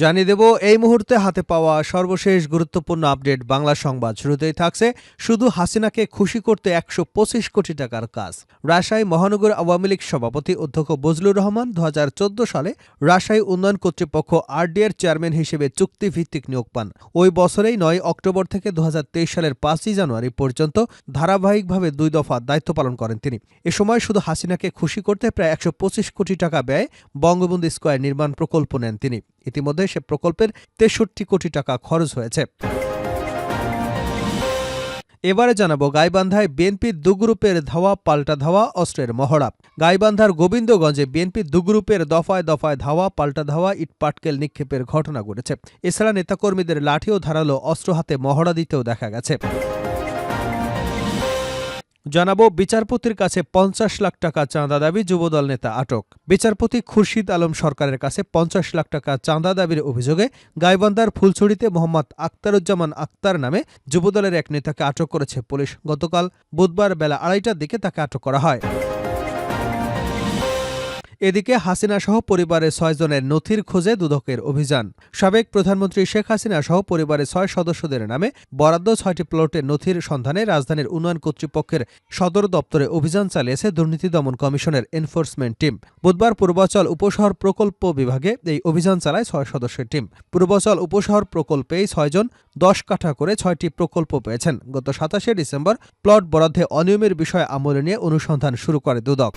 জানিয়ে দেব, এই মুহূর্তে হাতে পাওয়া সর্বশেষ গুরুত্বপূর্ণ আপডেট বাংলা সংবাদ। শুরুতেই থাকছে, শুধু হাসিনাকে খুশি করতে একশো পঁচিশ কোটি টাকার কাজ। রাজশাহী মহানগর আওয়ামী লীগ সভাপতি অধ্যক্ষ বজলুর রহমান দু হাজার চোদ্দ সালে রাজশাহী উন্নয়ন কর্তৃপক্ষ আরডিএর চেয়ারম্যান হিসেবে চুক্তিভিত্তিক নিয়োগ পান। ওই বছরেই নয় অক্টোবর থেকে দু হাজার তেইশ সালের পাঁচই জানুয়ারি পর্যন্ত ধারাবাহিকভাবে দুই দফা দায়িত্ব পালন করেন তিনি। এ সময় শুধু হাসিনাকে খুশি করতে প্রায় একশো পঁচিশ কোটি টাকা ব্যয় বঙ্গবন্ধু স্কোয়ার নির্মাণ প্রকল্প নেন তিনি। ইতিমধ্যে সে প্রকল্পের তেষট্টি কোটি টাকা খরচ হয়েছে। এবারে জানাব গাইবান্ধায় বিএনপি দু গ্রুপের ধাওয়া, পাল্টা ধাওয়া, অস্ত্রের মহড়া। গাইবান্ধার গোবিন্দগঞ্জে বিএনপি দু গ্রুপের দফায় দফায় ধাওয়া, পাল্টা ধাওয়া ইটপাটকেল নিক্ষেপের ঘটনা ঘটেছে। এছাড়া নেতাকর্মীদের লাঠিও ধারালো, অস্ত্র হাতে মহড়া দিতেও দেখা গেছে। জানাব, বিচারপতির কাছে পঞ্চাশ লাখ টাকা চাঁদা দাবি, যুবদল নেতা আটক। বিচারপতি খুরশিদ আলম সরকারের কাছে পঞ্চাশ লাখ টাকা চাঁদা দাবির অভিযোগে গাইবান্ধার ফুলছড়িতে মোহাম্মদ আক্তারুজ্জামান আক্তার নামে যুবদলের এক নেতাকে আটক করেছে পুলিশ। গতকাল বুধবার বেলা আড়াইটার দিকে তাকে আটক করা হয়। এদিকে হাসিনা সহ পরিবারের ছয়জনের নথির খোঁজে দুদকের অভিযান। সাবেক প্রধানমন্ত্রী শেখ হাসিনা সহ পরিবারের ছয় সদস্যদের নামে বরাদ্দ ছয়টি প্লটের নথির সন্ধানে রাজধানীর উন্নয়ন কর্তৃপক্ষের সদর দপ্তরে অভিযান চালিয়েছে দুর্নীতি দমন কমিশনের এনফোর্সমেন্ট টিম। বুধবার পূর্বাচল উপশহর প্রকল্প বিভাগে এই অভিযান চালায় ছয় সদস্যের টিম। পূর্বাচল উপশহর প্রকল্পেই ছয়জন দশ কাঠা করে ছয়টি প্রকল্প পেয়েছেন। গত সাতাশে ডিসেম্বর প্লট বরাদ্দে অনিয়মের বিষয়ে আমলে নিয়ে অনুসন্ধান শুরু করে দুদক।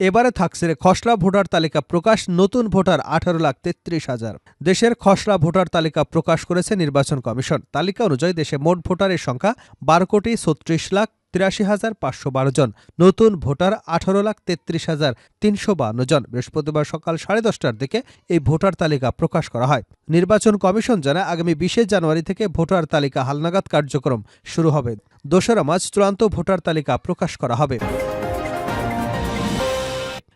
এবারে থাকছে খসড়া ভোটার তালিকা প্রকাশ, নতুন ভোটার আঠারো লাখ তেত্রিশ হাজার। দেশের খসড়া ভোটার তালিকা প্রকাশ করেছে নির্বাচন কমিশন। তালিকা অনুযায়ী দেশে মোট ভোটারের সংখ্যা বারো কোটি ছত্রিশ লাখ তিরাশি হাজার পাঁচশো বারো জন। নতুন ভোটার আঠারো লাখ তেত্রিশ হাজার তিনশো বান্ন জন। বৃহস্পতিবার সকাল সাড়ে দশটার দিকে এই ভোটার তালিকা প্রকাশ করা হয়। নির্বাচন কমিশন জানায়, আগামী বিশে জানুয়ারি থেকে ভোটার তালিকা হালনাগাদ কার্যক্রম শুরু হবে। দোসরা মার্চ চূড়ান্ত ভোটার তালিকা প্রকাশ করা হবে।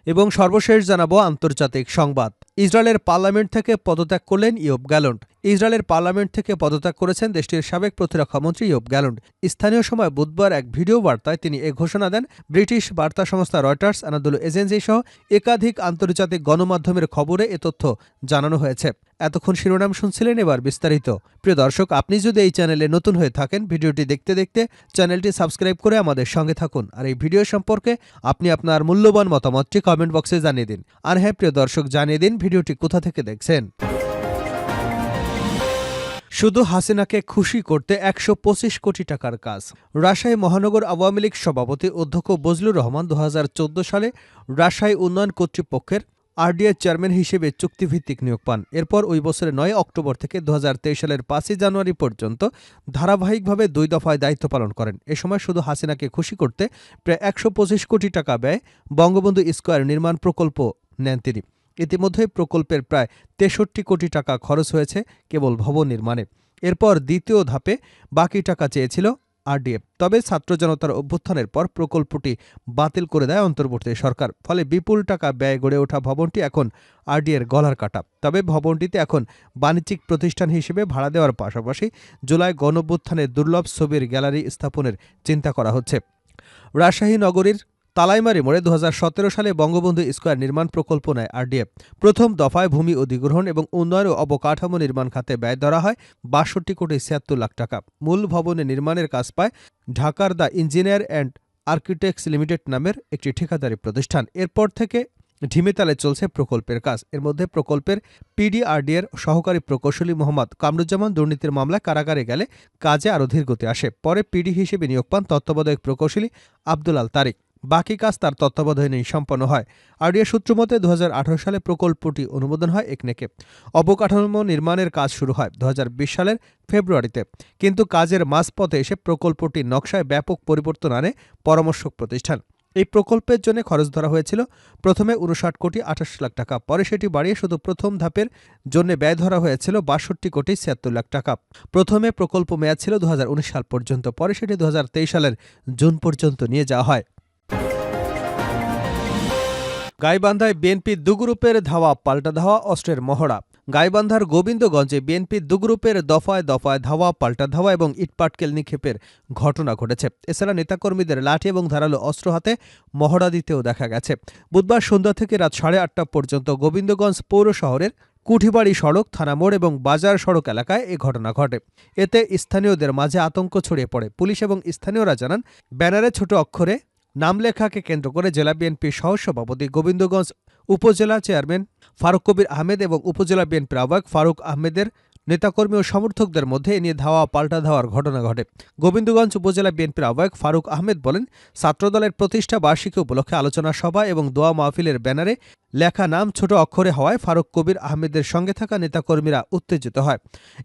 এবং সর্বশেষ জানাব আন্তর্জাতিক সংবাদ। ইসরায়েলের পার্লামেন্ট থেকে পদত্যাগ করলেন ইয়োব গ্যালন্ট। ইসরায়েলের পার্লামেন্ট থেকে পদত্যাগ করেছেন দেশটির সাবেক প্রতিরক্ষামন্ত্রী ইয়োব গ্যালন্ট। স্থানীয় সময় বুধবার এক ভিডিও বার্তায় তিনি এ ঘোষণা দেন, ব্রিটিশ বার্তা সংস্থা রয়টার্স, আনাদুলু এজেন্সি সহ একাধিক আন্তর্জাতিক গণমাধ্যমের খবরে এ তথ্য জানানো হয়েছে। এতক্ষণ শিরোনাম শুনছিলেন এবার বিস্তারিত। প্রিয় দর্শক, আপনি যদি এই চ্যানেলে নতুন হয়ে থাকেন, ভিডিওটি দেখতে দেখতে চ্যানেলটি সাবস্ক্রাইব করে আমাদের সঙ্গে থাকুন। আর এই ভিডিও সম্পর্কে আপনি আপনার মূল্যবান মতামতটি কমেন্ট বক্সে জানিয়ে দিন। আর হ্যাঁ প্রিয় দর্শক, জানিয়ে দিন ভিডিওটি কোথা থেকে দেখছেন? শুধু হাসিনাকে খুশি করতে একশো পঁচিশ কোটি টাকার কাজ। রাজশাহী মহানগর আওয়ামী লীগ সভাপতি অধ্যক্ষ বজলুর রহমান দু হাজার চৌদ্দ সালে রাজশাহী উন্নয়ন কর্তৃপক্ষের আরডিএ চেয়ারম্যান হিসেবে চুক্তিভিত্তিক নিয়োগ পান। এরপর ওই বছরের নয় অক্টোবর থেকে দুহাজার তেইশ সালের পাঁচই জানুয়ারি পর্যন্ত ধারাবাহিকভাবে দুই দফায় দায়িত্ব পালন করেন। এ সময় শুধু হাসিনাকে খুশি করতে প্রায় একশো পঁচিশ কোটি টাকা ব্যয় বঙ্গবন্ধু স্কয়ার নির্মাণ প্রকল্প নেন তিনি। ইতিমধ্যে প্রকল্পের প্রায় তেষট্টি কোটি টাকা খরচ হয়েছে কেবল ভবন নির্মাণে। এরপর দ্বিতীয় ধাপে বাকি টাকা চেয়েছিল আরডিএফ। তবে ছাত্র জনতার অভ্যুত্থানের পর প্রকল্পটি বাতিল করে দেয় অন্তর্বর্তী সরকার। ফলে বিপুল টাকা ব্যয় গড়ে ওঠা ভবনটি এখন আরডিএর গলার কাটা। তবে ভবনটিতে এখন বাণিজ্যিক প্রতিষ্ঠান হিসেবে ভাড়া দেওয়ার পাশাপাশি জুলাই গণভ্যুত্থানের দুর্লভ ছবির গ্যালারি স্থাপনের চিন্তা করা হচ্ছে। রাজশাহী নগরীর তালাইমারি মোড়ে দু হাজার সতেরো সালে বঙ্গবন্ধু স্কোয়ার নির্মাণ প্রকল্প নেয় আরডিএফ। প্রথম দফায় ভূমি অধিগ্রহণ এবং উন্নয়ন ও অবকাঠামো নির্মাণ খাতে ব্যয় ধরা হয় বাষট্টি কোটি ছিয়াত্তর লাখ টাকা। মূল ভবনে নির্মাণের কাজ পায় ঢাকার the engineer and architects limited নামের একটি ঠিকাদারি প্রতিষ্ঠান। এরপর থেকে ঢিমেতালে চলছে প্রকল্পের কাজ। এর মধ্যে প্রকল্পের পিডিআরডিএর সহকারী প্রকৌশলী মোহাম্মদ কামরুজ্জামান দুর্নীতির মামলায় কারাগারে গেলে কাজে আরও ধীরগতি আসে। পরে পিডি হিসেবে নিয়োগ পান তত্ত্বাবধায়ক প্রকৌশলী আব্দুল আল তারিক। বাকি কাজ তার তত্ত্বাবধানেই সম্পন্ন হয়। আরডিএ সূত্রমতে দুহাজার আঠারো সালে প্রকল্পটি অনুমোদন হয় একনেকে। অবকাঠামো নির্মাণের কাজ শুরু হয় দু হাজার বিশ সালের ফেব্রুয়ারিতে। কিন্তু কাজের মাঝপথে এসে প্রকল্পটি নকশায় ব্যাপক পরিবর্তন আনে পরামর্শক প্রতিষ্ঠান। এই প্রকল্পের জন্য খরচ ধরা হয়েছিল প্রথমে উনষাট কোটি আঠাশ লাখ টাকা, পরে সেটি বাড়িয়ে শুধু প্রথম ধাপের জন্য ব্যয় ধরা হয়েছিল বাষট্টি কোটি ছিয়াত্তর লাখ টাকা। প্রথমে প্রকল্প মেয়াদ ছিল দু হাজার উনিশ সাল পর্যন্ত, পরে সেটি দুহাজার তেইশ সালের জুন পর্যন্ত নিয়ে যাওয়া হয়। গাইবান্ধায় বিএনপি দু গ্রুপের ধাওয়া পাল্টা ধাওয়া, অস্ত্রের মহড়া। গাইবান্ধার গোবিন্দগঞ্জে বিএনপির দুগ্রুপের দফায় দফায় ধাওয়া, পাল্টা ধাওয়া এবং ইটপাটকেল নিক্ষেপের ঘটনা ঘটেছে। এছাড়া নেতাকর্মীদের লাঠি এবং ধারালো অস্ত্র হাতে মহড়া দিতেও দেখা গেছে। বুধবার সন্ধ্যা থেকে রাত সাড়ে আটটা পর্যন্ত গোবিন্দগঞ্জ পৌর শহরের কুঠিবাড়ি সড়ক, থানা মোড় এবং বাজার সড়ক এলাকায় এ ঘটনা ঘটে। এতে স্থানীয়দের মাঝে আতঙ্ক ছড়িয়ে পড়ে। পুলিশ এবং স্থানীয়রা জানান, ব্যানারে ছোট অক্ষরে নাম লেখাকে কেন্দ্র করে জেলা বিএনপির সহসভাপতি গোবিন্দগঞ্জ উপজেলা চেয়ারম্যান ফারুক কবির আহমেদ এবং উপজেলা বিএনপির আহ্বায়ক ফারুক আহমেদের নেতাকর্মী ও সমর্থকদের মধ্যে এ নিয়ে ধাওয়া পাল্টা ধাওয়ার ঘটনা ঘটে। গোবিন্দগঞ্জ উপজেলা বিএনপির আহ্বায়ক ফারুক আহমেদ বলেন, ছাত্রদলের প্রতিষ্ঠা বার্ষিকী উপলক্ষে আলোচনা সভা এবং দোয়া মাহফিলের ব্যানারে লেখা নাম ছোট অক্ষরে হওয়ায় ফারুক কবির আহমেদের সঙ্গে থাকা নেতাকর্মীরা উত্তেজিত হয়।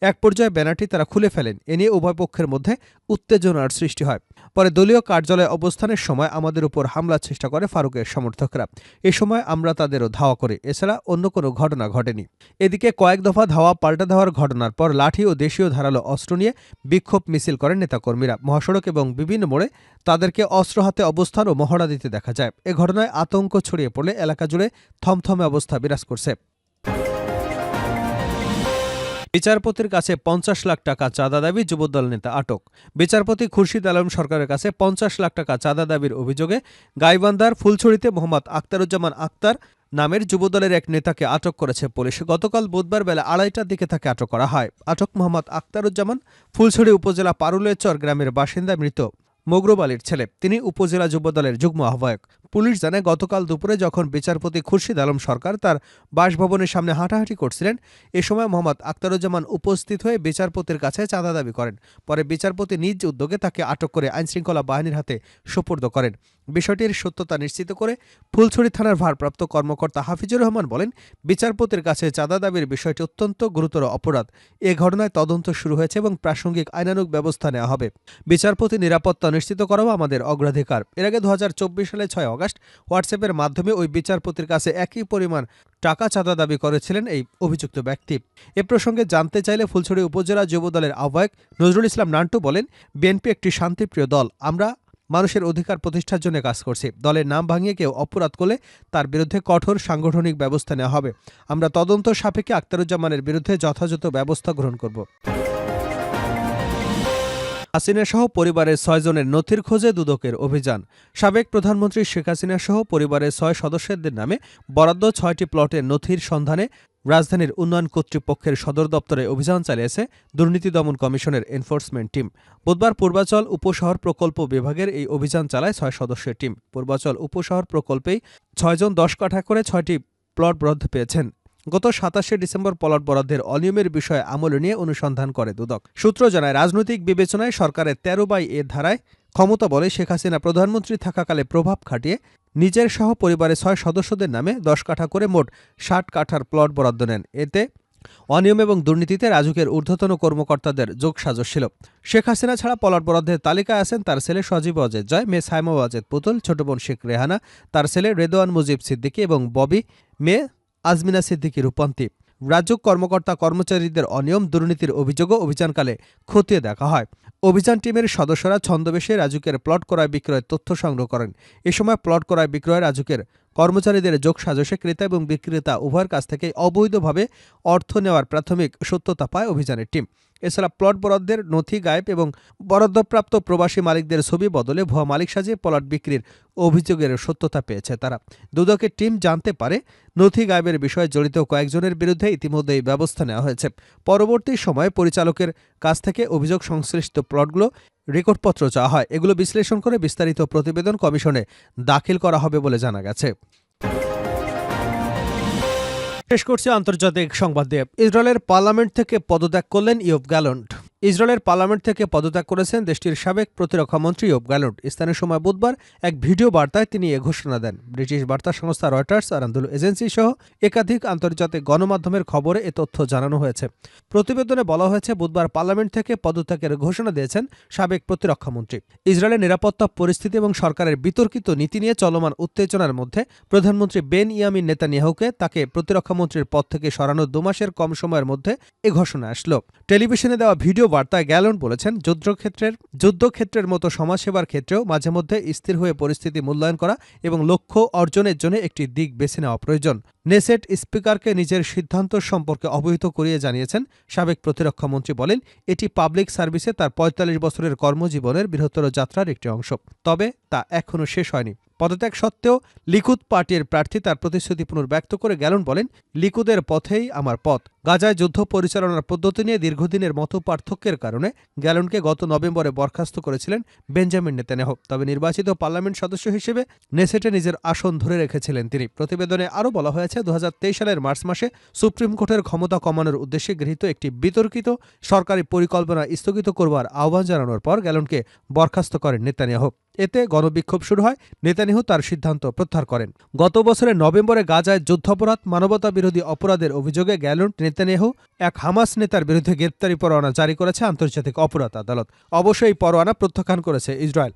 এক পর্যায়ে ব্যানারটি তারা খুলে ফেলেন। এ নিয়ে উভয় পক্ষের মধ্যে উত্তেজনার সৃষ্টি হয়। পরে দলীয় কার্যালয়ে অবস্থানের সময় আমাদের উপর হামলার চেষ্টা করে ফারুকের সমর্থকরা। এ সময় আমরা তাদেরও ধাওয়া করি, এছাড়া অন্য কোনো ঘটনা ঘটেনি। এদিকে কয়েক দফা ধাওয়া পাল্টা ধাওয়ার ঘটনার পর লাঠি ও দেশীয় ধারালো অস্ত্র নিয়ে বিক্ষোভ মিছিল করেন নেতাকর্মীরা। মহাসড়ক এবং বিভিন্ন মোড়ে তাদেরকে অস্ত্র হাতে অবস্থান ও মহড়া দিতে দেখা যায়। এ ঘটনায় আতঙ্ক ছড়িয়ে পড়লে এলাকা জুড়ে থমথমে অবস্থা বিরাজ করছে। বিচারপতির কাছে পঞ্চাশ লাখ টাকা চাঁদা দাবি যুবদল নেতা আটক। বিচারপতি খুরশিদ আলম সরকারের কাছে পঞ্চাশ লাখ টাকা চাঁদা দাবির অভিযোগে গাইবান্ধার ফুলছড়িতে মোহাম্মদ আক্তারুজ্জামান আক্তার নামের যুবদলের এক নেতাকে আটক করেছে পুলিশ। গতকাল বুধবার বেলা আড়াইটার দিকে তাকে আটক করা হয়। আটক মোহাম্মদ আক্তারুজ্জামান ফুলছড়ি উপজেলা পারুলেচর গ্রামের বাসিন্দা মৃত। মগরুব আলীর ছেলে। তিনি উপজেলা যুবদলের যুগ্ম আহ্বায়ক। পুলিশ জানায়, গতকাল দুপুরে যখন বিচারপতি খুরশিদ আলম সরকার তার বাসভবনের সামনে হাঁটাহাঁটি করছিলেন, এ সময় মোহাম্মদ আক্তারুজ্জামান উপস্থিত হয়ে বিচারপতির কাছে চাঁদা দাবি করেন। পরে বিচারপতি নিজ উদ্যোগে তাকে আটক করে আইনশৃঙ্খলা বাহিনীর হাতে সোপর্দ করেন। বিষয়টির সত্যতা নিশ্চিত করে ফুলছড়ি থানার ভারপ্রাপ্ত কর্মকর্তা হাফিজুর রহমান বলেন, বিচারপতির কাছে চাঁদা দাবির বিষয়টি অত্যন্ত গুরুতর অপরাধ। এ ঘটনায় তদন্ত শুরু হয়েছে এবং প্রাসঙ্গিক আইনানুগ ব্যবস্থা নেওয়া হবে। বিচারপতি নিরাপত্তা নিশ্চিত করাও আমাদের অগ্রাধিকার। এর আগে দু হাজার চব্বিশ সালে ছয় অগস্ট হোয়াটসঅ্যাপের মাধ্যমে ওই বিচারপতির কাছে একই পরিমাণ টাকা চাঁদা দাবি করেছিলেন এই অভিযুক্ত ব্যক্তি। এ প্রসঙ্গে জানতে চাইলে ফুলছড়ি উপজেলা যুবদলের আহ্বায়ক নজরুল ইসলাম নান্টু বলেন, বিএনপি একটি শান্তিপ্রিয় দল। আমরা মানুষের অধিকার প্রতিষ্ঠার জন্য কাজ করছি। দলের নাম ভাঙিয়ে কেউ অপরাধ করলে তার বিরুদ্ধে কঠোর সাংগঠনিক ব্যবস্থা নেওয়া হবে। আমরা তদন্ত সাপেক্ষে আক্তারুজ্জামানের বিরুদ্ধে যথাযথ ব্যবস্থা গ্রহণ করব। হাসিনা সহ পরিবারের ছয়জনের নথির খোঁজে দুদকের অভিযান। সাবেক প্রধানমন্ত্রী শেখ হাসিনা সহ পরিবারের ছয় সদস্যদের নামে বরাদ্দ ছয়টি প্লটের নথির সন্ধানে রাজধানীর উন্নয়ন কর্তৃপক্ষের সদর দপ্তরে অভিযান চালিয়েছে দুর্নীতি দমন কমিশনের এনফোর্সমেন্ট টিম। বুধবার পূর্বাচল উপশহর প্রকল্প বিভাগের এই অভিযান চালায় ছয় সদস্যের টিম। পূর্বাচল উপশহর প্রকল্পেই ছয়জন দশ কাঠা করে ছয়টি প্লট বরাদ্দ পেয়েছেন। গত সাতাশে ডিসেম্বর পলট বরাদ্দের অনিয়মের বিষয়ে আমল নিয়ে অনুসন্ধান করে দুদক। সূত্র জানায়, রাজনৈতিক বিবেচনায় সরকারের তেরো বাই এ ধারায় ক্ষমতা বলে শেখ হাসিনা প্রধানমন্ত্রী থাকাকালে প্রভাব খাটিয়ে নিজের সহ পরিবারের ছয় সদস্যদের নামে দশ কাঠা করে মোট ষাট কাঠার প্লট বরাদ্দ নেন। এতে অনিয়ম এবং দুর্নীতিতে রাজুকের ঊর্ধ্বতন কর্মকর্তাদের যোগসাজশ ছিল। শেখ হাসিনা ছাড়া পলট বরাদ্দের তালিকায় আছেন তার ছেলে সজীব অজেদ জয়, মেয়ে সাইমা অজেদ পুতুল, ছোট বোন শেখ রেহানা, তার ছেলে রেদোয়ান মুজিব সিদ্দিকী এবং ববি, মেয়ে আজমিনা সিদ্দিকি রূপন্তী। রাজ্য কর্মকর্তা কর্মচারীদের অনিয়ম, দুর্নীতির অভিযোগও অভিযানকালে খতিয়ে দেখা হয়। অভিযান টিমের সদস্যরা ছন্দবেশে রাজুকের প্লট করায় বিক্রয়ের তথ্য সংগ্রহ করেন। এ সময় প্লট করায় বিক্রয় রাজুকের কর্মচারীদের যোগ সাজসে ক্রেতা এবং বিক্রেতা উভয়ের কাছ থেকে অবৈধভাবে অর্থ নেওয়ার প্রাথমিক সত্যতা পায় অভিযানের টিম। এছাড়া প্লট বরাদ্দের নথি গায়েব এবং বরাদ্দপ্রাপ্ত প্রবাসী মালিকদের ছবি বদলে ভুয়া মালিক সাজিয়ে প্লট বিক্রির অভিযোগের সত্যতা পেয়েছে তারা। দুদকের টিম জানতে পারে, নথি গায়েবের বিষয়ে জড়িত কয়েকজনের বিরুদ্ধে ইতিমধ্যেই ব্যবস্থা নেওয়া হয়েছে। পরবর্তী সময়ে পরিচালকের কাছ থেকে অভিযোগ সংশ্লিষ্ট প্লটগুলো রেকর্ডপত্র চাওয়া হয়। এগুলো বিশ্লেষণ করে বিস্তারিত প্রতিবেদন কমিশনে দাখিল করা হবে বলে জানা গেছে। শেষ করছে আন্তর্জাতিক সংবাদ দিয়ে। ইসরায়েলের পার্লামেন্ট থেকে পদত্যাগ করলেন ইয়ব গ্যালন্ট। ইসরায়েলের পার্লামেন্ট থেকে পদত্যাগ করেছেন দেশটির সাবেক প্রতিরক্ষামন্ত্রী ইয়ব গ্যালন্ট স্থানীয় সময় বুধবার এক ভিডিও বার্তায় তিনি এ ঘোষণা দেন। ব্রিটিশ বার্তা সংস্থা রয়টার্স আর আন্দোলন এজেন্সি সহ একাধিক আন্তর্জাতিক গণমাধ্যমের খবরে এ তথ্য জানানো হয়েছে। প্রতিবেদনে বলা হয়েছে, বুধবার পার্লামেন্ট থেকে পদত্যাগের ঘোষণা দিয়েছেন সাবেক প্রতিরক্ষামন্ত্রী ইসরায়েলের নিরাপত্তা, পরিস্থিতি এবং সরকারের বিতর্কিত নীতি নিয়ে চলমান উত্তেজনার মধ্যে প্রধানমন্ত্রী বেন ইয়ামিন নেতানিয়াহুকে তাকে প্রতিরক্ষামন্ত্রীর পদ থেকে সরানোর দুমাসের কম সময়ের মধ্যে এ ঘোষণা আসলো। টেলিভিশনে দেওয়া ভিডিও বার্তায় গ্যালন বলেছেন, যুদ্ধক্ষেত্রের যুদ্ধক্ষেত্রের মতো সমাজসেবার ক্ষেত্রেও মাঝে মধ্যে স্থির হয়ে পরিস্থিতি মূল্যায়ন করা এবং লক্ষ্য অর্জনের জন্য একটি দিক বেছে নেওয়া প্রয়োজন। নেসেট স্পিকারকে নিজের সিদ্ধান্ত সম্পর্কে অবহিত করিয়ে জানিয়েছেন, সাবেক প্রতিরক্ষা মন্ত্রী বলেন, এটি পাবলিক সার্ভিসে তার ৪৫ বছরের কর্মজীবনের বৃহত্তর যাত্রার একটি অংশ। তবে তা এখনও শেষ হয়নি। পদত্যাগ সত্ত্বেও লিকুদ পার্টির প্রার্থী তার প্রতিশ্রুতি পুনর্ব্যক্ত করে গ্যালন বলেন, লিকুদের পথেই আমার পথ। গাজায় যুদ্ধ পরিচালনার পদ্ধতি নিয়ে দীর্ঘদিনের মতো পার্থক্যের কারণে গ্যালনকে গত নভেম্বরে বরখাস্ত করেছিলেন বেঞ্জামিন নেতানেহ। তবে নির্বাচিত পার্লামেন্ট সদস্য হিসেবে নেসেটে নিজের আসন ধরে রেখেছিলেন তিনি। প্রতিবেদনে আরও বলা হয়েছে দু হাজার তেইশ সালের মার্চ মাসে সুপ্রিম কোর্টের ক্ষমতা কমানোর উদ্দেশ্যে গৃহীত একটি বিতর্কিত সরকারি পরিকল্পনা স্থগিত করবার আহ্বান জানানোর পর গ্যালনকে বরখাস্ত করেন নেতানিয়াহু এতে গণবিক্ষোভ শুরু হয়। নেতানিহু তার সিদ্ধান্ত প্রত্যাহার করেন। গত বছরের নভেম্বরে গাজায় যুদ্ধাপরাধ মানবতা বিরোধী অপরাধের অভিযোগে গ্যালন নেতানিয়াহু। এক হামাস নেতার বিরুদ্ধে গ্রেপ্তারি পরোয়ানা জারি করেছে আন্তর্জাতিক অপরাধ আদালত। অবশ্য এই পরোয়ানা প্রত্যাখ্যান করেছে ইসরায়েল।